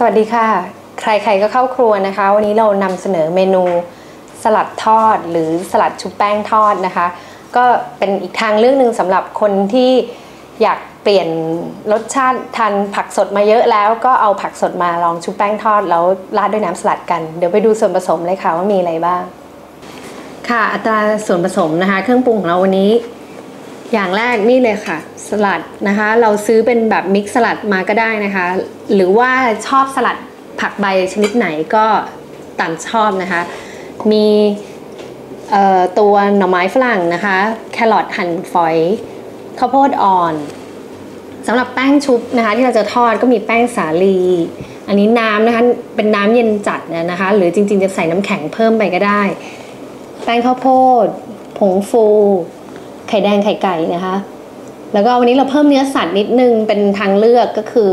สวัสดีค่ะ ใครๆก็เข้าครัวนะคะ วันนี้เรานำเสนอเมนูสลัดทอดหรือสลัดชุบแป้งทอดนะคะ ก็เป็นอีกทางเรื่องหนึ่งสำหรับคนที่อยากเปลี่ยนรสชาติทานผักสดมาเยอะแล้วก็เอาผักสดมาลองชุบแป้งทอดแล้วราดด้วยน้ำสลัดกัน เดี๋ยวไปดูส่วนผสมเลยค่ะว่ามีอะไรบ้าง ค่ะอัตราส่วนผสมนะคะ เครื่องปรุงของเราวันนี้ อย่างแรกนี่เลยค่ะ สลัดนะคะ เราซื้อเป็นแบบมิกซ์สลัดมาก็ได้นะคะ หรือว่าชอบสลัดผักใบชนิดไหนก็ตามชอบนะคะ มีตัวหน่อไม้ฝรั่งนะคะ แครอทหั่นฝอยข้าวโพดอ่อนสำหรับแป้งชุบนะคะ ที่เราจะทอดก็มีแป้งสาลี อันนี้น้ำนะคะเป็นน้ำเย็นจัดนะคะ หรือจริงๆจะใส่น้ำแข็งเพิ่มไปก็ได้ แป้งข้าวโพด ผงฟู ไข่แดงไข่ไก่นะคะ แล้วก็วันนี้เราเพิ่มเนื้อสัตว์นิดนึงเป็นทางเลือกก็คือ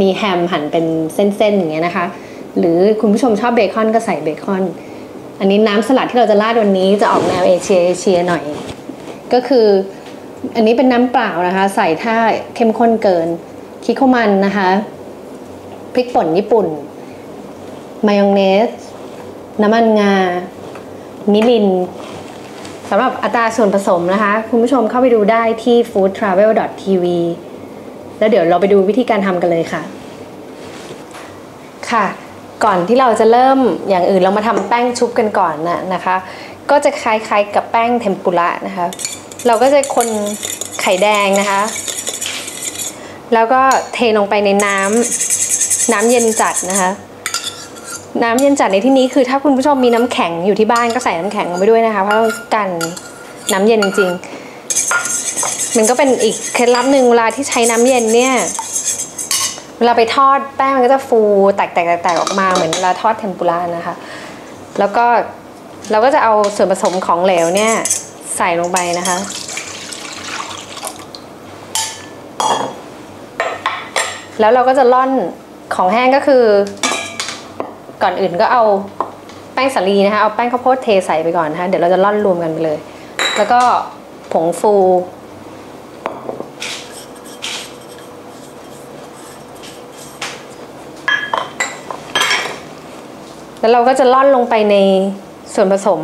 มีแฮมหั่นเป็นเส้นๆอย่างเงี้ยนะคะ หรือคุณผู้ชมชอบเบคอนก็ใส่เบคอน อันนี้น้ำสลัดที่เราจะราดวันนี้จะออกแนวเอเชียเอเชียหน่อย ก็คืออันนี้เป็นน้ำเปล่านะคะ ใส่ถ้าเข้มข้นเกินคิโคมันนะคะพริกป่นญี่ปุ่น มายองเนส น้ำมันงา มิลิน สำหรับอัตราส่วนผสมนะคะ คุณผู้ชมเข้าไปดูได้ที่ foodtravel.tv แล้วเดี๋ยวเราไปดูวิธีการทำกันเลยค่ะ ค่ะ ก่อนที่เราจะเริ่มอย่างอื่นเรามาทำแป้งชุบกันก่อนนะนะคะ ก็จะคล้ายๆกับแป้งเทมปุระนะคะ เราก็จะคนไข่แดงนะคะ แล้วก็เทลงไปในน้ำน้ำเย็นจัดนะคะ น้ำเย็นจัดในที่นี้คือถ้าคุณผู้ชมมีน้ำแข็งอยู่ที่บ้านก็ใส่น้ำแข็งลงไปด้วยนะคะเพราะกันน้ำเย็นจริงๆมันก็เป็นอีกเคล็ดลับหนึ่งเวลาที่ใช้น้ำเย็นเนี่ยเวลาไปทอดแป้งมันก็จะฟูแตกๆๆๆออกมาเหมือนเวลาทอดเทมปุระนะคะ แล้วก็เราก็จะเอาส่วนผสมของเหลวเนี่ยใส่ลงไปนะคะ แล้วเราก็จะล่อนของแห้งก็คือ ก่อนอื่นก็เอาแป้งสาลีนะคะเอาแป้งข้าวโพดเทใส่ไปก่อนนะคะเดี๋ยวเราจะล่อนรวมกันไปเลย แล้วก็ผงฟู แล้วเราก็จะล่อนลงไปในส่วนผสม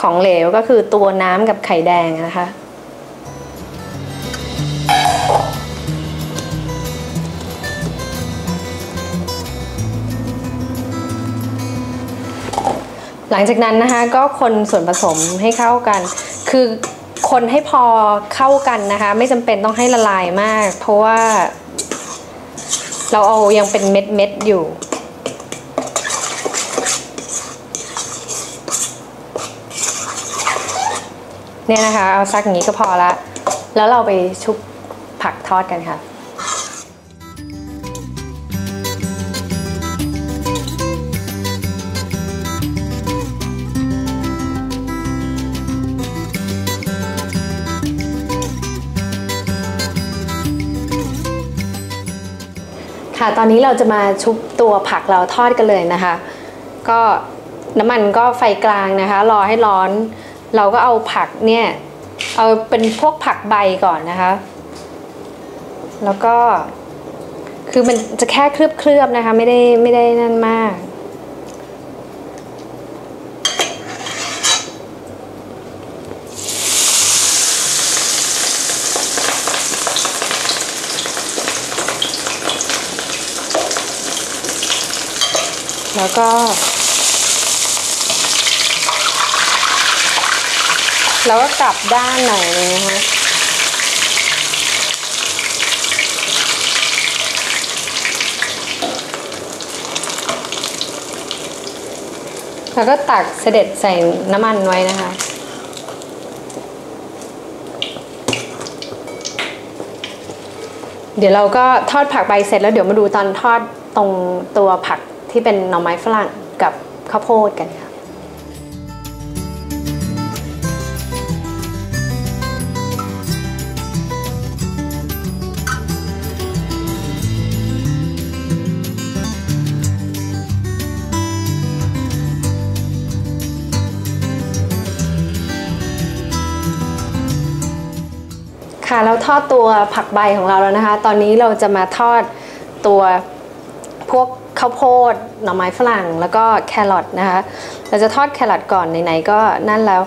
ของเหลวก็คือตัวน้ำกับไข่แดงนะคะ หลังจากนั้นนะคะก็คนส่วนผสมให้เข้ากัน คือคนให้พอเข้ากันนะคะ ไม่จำเป็นต้องให้ละลายมาก เพราะว่า เราเอายังเป็นเม็ดเม็ดอยู่ เนี่ยนะคะ เอาซักอย่างนี้ก็พอละ แล้วเราไปชุบผักทอดกันค่ะ ค่ะ ตอนนี้เราจะมาชุบตัวผักเราทอดกันเลยนะคะ ก็น้ำมันก็ไฟกลางนะคะ รอให้ร้อน เราก็เอาผักเนี่ย เอาเป็นพวกผักใบก่อนนะคะ แล้วก็คือมันจะแค่เคลือบๆนะคะ ไม่ได้ไม่ได้นั่นมาก แล้วก็ แล้วก็กลับด้านหน่อยนะคะแล้วก็ตักเสด็จใส่น้ำมันไว้นะคะเดี๋ยวเราก็ทอดผักใบเสร็จแล้วเดี๋ยวมาดูตอนทอดตรงตัวผัก ที่เป็นหน่อไม้ฝรั่งกับข้าวโพดกันค่ะค่ะเราทอดตัวผักใบของเราแล้วนะคะ ตอนนี้เราจะมาทอดตัว พวกข้าวโพดหน่อไม้ฝรั่งแล้วก็แครอทนะคะ เราจะทอดแครอทก่อนไหนๆก็นั่นแล้ว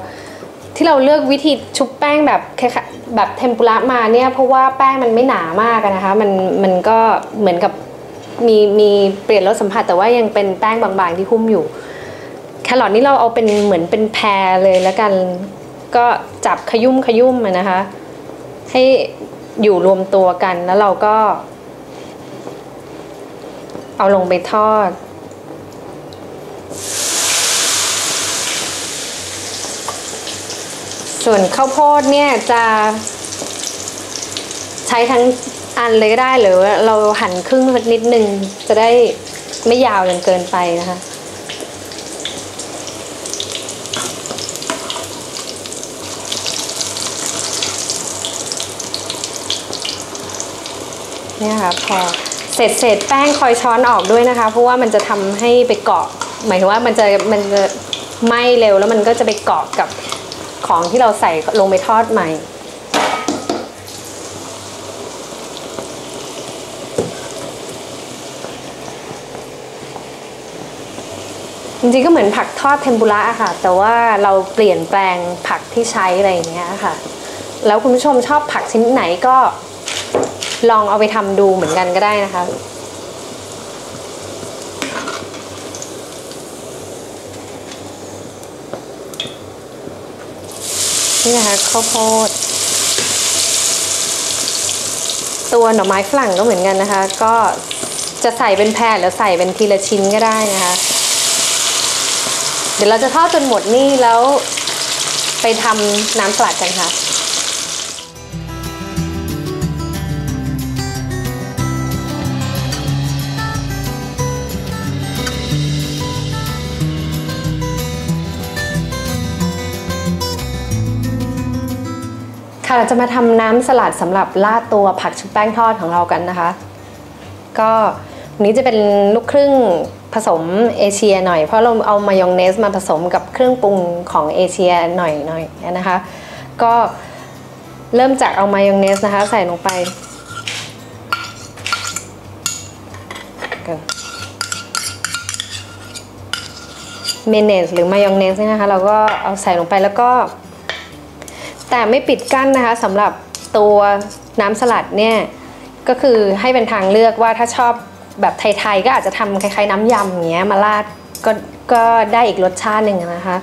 ที่เราเลือกวิธีชุบแป้งแบบแบบเทมปุระมาเนี่ยเพราะว่าแป้งมันไม่หนามากนะคะ มันมันก็เหมือนกับมีมีเปลี่ยนรสสัมผัสแต่ว่ายังเป็นแป้งบางๆที่หุ้มอยู่ แครอทนี่เราเอาเป็นเหมือนเป็นแพรเลยแล้วกันก็จับขยุ่มขยุ่มนะคะ ให้อยู่รวมตัวกันแล้วเราก็ เอาลงไปทอด ส่วนข้าวโพดเนี่ยจะใช้ทั้งอันเลยก็ได้หรือเราหั่นครึ่งสักนิดนึงจะได้ไม่ยาวจนเกินไปนะคะเนี่ยค่ะพอ เสร็จเสร็จแป้งคอยช้อนออกด้วยนะคะ เพราะว่ามันจะทำให้ไปเกาะ หมายถึงว่ามันจะมันจะไหม้เร็วแล้วมันก็จะไปเกาะกับของที่เราใส่ลงไปทอดใหม่ จริงๆก็เหมือนผักทอดเทมปุระอะค่ะ แต่ว่าเราเปลี่ยนแปลงผักที่ใช้อะไรอย่างเงี้ยค่ะ แล้วคุณผู้ชมชอบผักชนิดไหนก็ ลองเอาไปทำดูเหมือนกันก็ได้นะคะ นี่นะคะข้าวโพด ตัวหน่อไม้ฝรั่งก็เหมือนกันนะคะ ก็จะใส่เป็นแพรหรือใส่เป็นทีละชิ้นก็ได้นะคะ เดี๋ยวเราจะทอดจนหมดนี่แล้วไปทำน้ำสลัดกันค่ะ ค่ะเราจะมาทำน้ำสลัดสำหรับราดตัวผักชุบแป้งทอดของเรากันนะคะ ก็วันนี้จะเป็นลูกครึ่งผสมเอเชียหน่อย เพราะเราเอามายองเนสมาผสมกับเครื่องปรุงของเอเชียหน่อยหน่อยนะคะ ก็เริ่มจากเอามายองเนสนะคะ ใส่ลงไปเมเนสหรือมายองเนสนี่นะคะ เราก็เอาใส่ลงไปแล้วก็ แต่ไม่ปิดกั้นนะคะสำหรับตัวน้ำสลัดเนี่ยก็คือให้เป็นทางเลือกว่าถ้าชอบแบบไทยๆก็อาจจะทำคล้ายๆน้ำยำอย่างเงี้ยมาราดก็ก็ได้อีกรสชาติหนึ่งนะคะ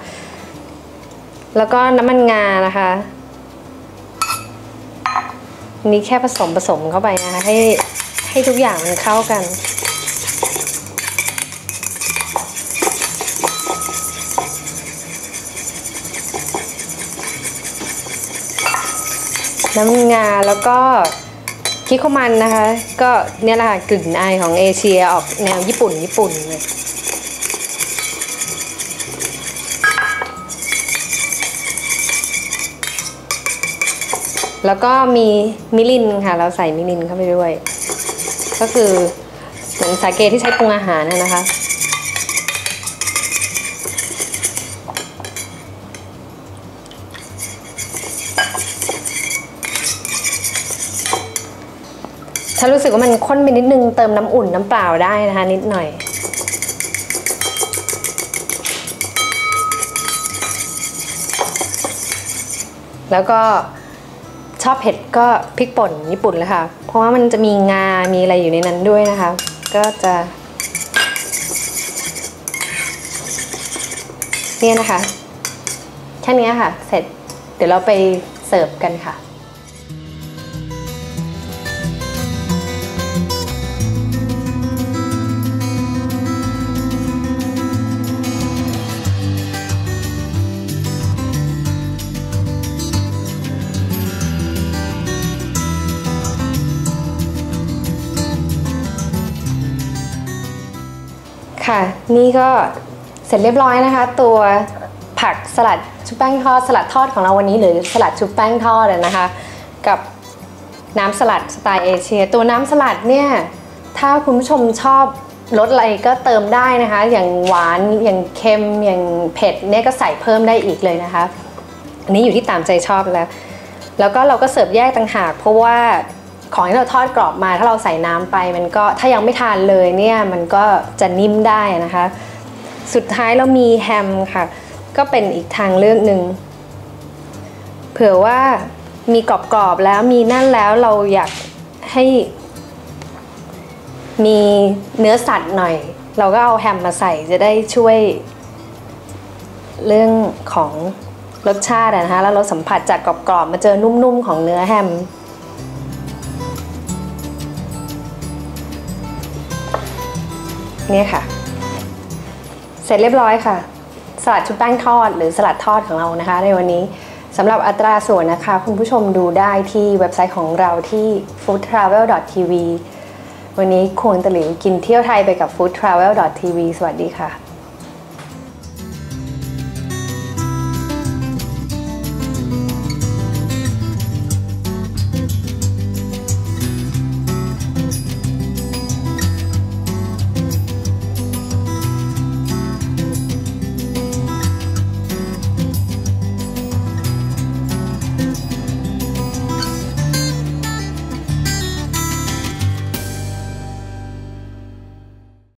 แล้วก็น้ำมันงานะคะนนี้แค่ผสมผสมเข้าไปนะคะให้ให้ทุกอย่างมันเข้ากัน น้ำงาแล้วก็คิโคมันนะคะ ก็เนี่ยแหละกลิ่นอายของเอเชียออกแนวญี่ปุ่นญี่ปุ่นเลยแล้วก็มีมิลินค่ะ เราใส่มิลินเข้าไปด้วย ก็คือเหมือนสาเกที่ใช้ปรุงอาหารนะนะคะ ถ้ารู้สึกว่ามันข้นไปนิดนึงเติมน้ำอุ่นน้ำเปล่าได้นะคะ นิดหน่อยแล้วก็ชอบเผ็ดก็พริกป่นญี่ปุ่นเลยค่ะ เพราะว่ามันจะมีงา มีอะไรอยู่ในนั้นด้วยนะคะ ก็จะ เนี่ยนะคะ แค่นี้ค่ะ เสร็จ เดี๋ยวเราไปเสิร์ฟกันค่ะ ค่ะ นี่ก็เสร็จเรียบร้อยนะคะ ตัวผักสลัดชุบแป้งทอดสลัดทอดของเราวันนี้หรือสลัดชุบแป้งทอดนะคะ กับน้ำสลัดสไตล์เอเชีย ตัวน้ำสลัดเนี่ยถ้าคุณผู้ชมชอบรสอะไรก็เติมได้นะคะ อย่างหวานอย่างเค็มอย่างเผ็ดเนี่ยก็ใส่เพิ่มได้อีกเลยนะคะ อันนี้อยู่ที่ตามใจชอบแล้ว แล้วก็เราก็เสิร์ฟแยกต่างหาก เพราะว่า ของที่เราทอดกรอบมาถ้าเราใส่น้ำไป มันก็ถ้ายังไม่ทานเลยเนี่ยมันก็จะนิ่มได้นะคะ สุดท้ายเรามีแฮมค่ะ ก็เป็นอีกทางเลือกหนึ่งเผื่อว่ามีกรอบๆแล้วมีนั่นแล้วเราอยากให้มีเนื้อสัตว์หน่อย เราก็เอาแฮมมาใส่จะได้ช่วย เรื่องของรสชาตินะคะ แล้วเราสัมผัสจากกรอบๆมาเจอนุ่มๆของเนื้อแฮม เนี่ยค่ะ เสร็จเรียบร้อยค่ะ สลัดชุบแป้งทอดหรือสลัดทอดของเรานะคะ ในวันนี้สำหรับอัตราส่วนนะคะ คุณผู้ชมดูได้ที่เว็บไซต์ของเราที่ foodtravel.tv วันนี้ควงตะหลิวกินเที่ยวไทยไปกับ foodtravel.tv สวัสดีค่ะ